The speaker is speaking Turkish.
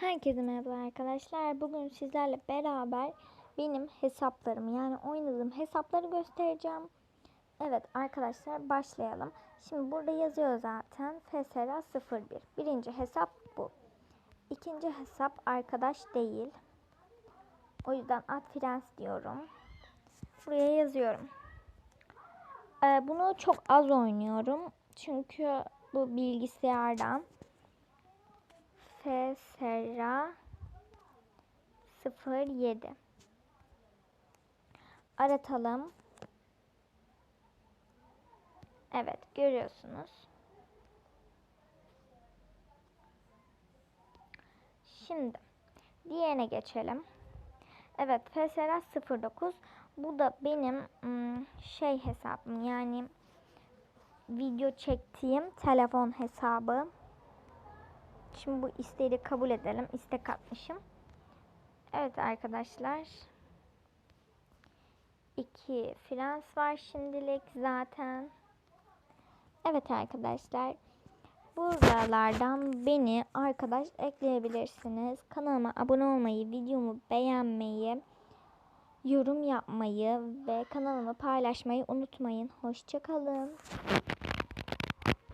Herkese merhaba arkadaşlar. Bugün sizlerle beraber benim hesaplarımı yani oynadığım hesapları göstereceğim. Evet arkadaşlar başlayalım. Şimdi burada yazıyor zaten FSRA 01. Birinci hesap bu. İkinci hesap arkadaş değil. O yüzden ad frens diyorum. Buraya yazıyorum. Ee, bunu çok az oynuyorum. Çünkü bu bilgisayardan. FSRA 07 aratalım. Evet görüyorsunuz. Şimdi diğerine geçelim. Evet FSRA 09 bu da benim şey hesabım yani video çektiğim telefon hesabı. Şimdi bu isteği de kabul edelim. İstek atmışım. Evet arkadaşlar. İki Frans var şimdilik zaten. Evet arkadaşlar. Buralardan beni arkadaş ekleyebilirsiniz. Kanalıma abone olmayı, videomu beğenmeyi, yorum yapmayı ve kanalımı paylaşmayı unutmayın. Hoşçakalın.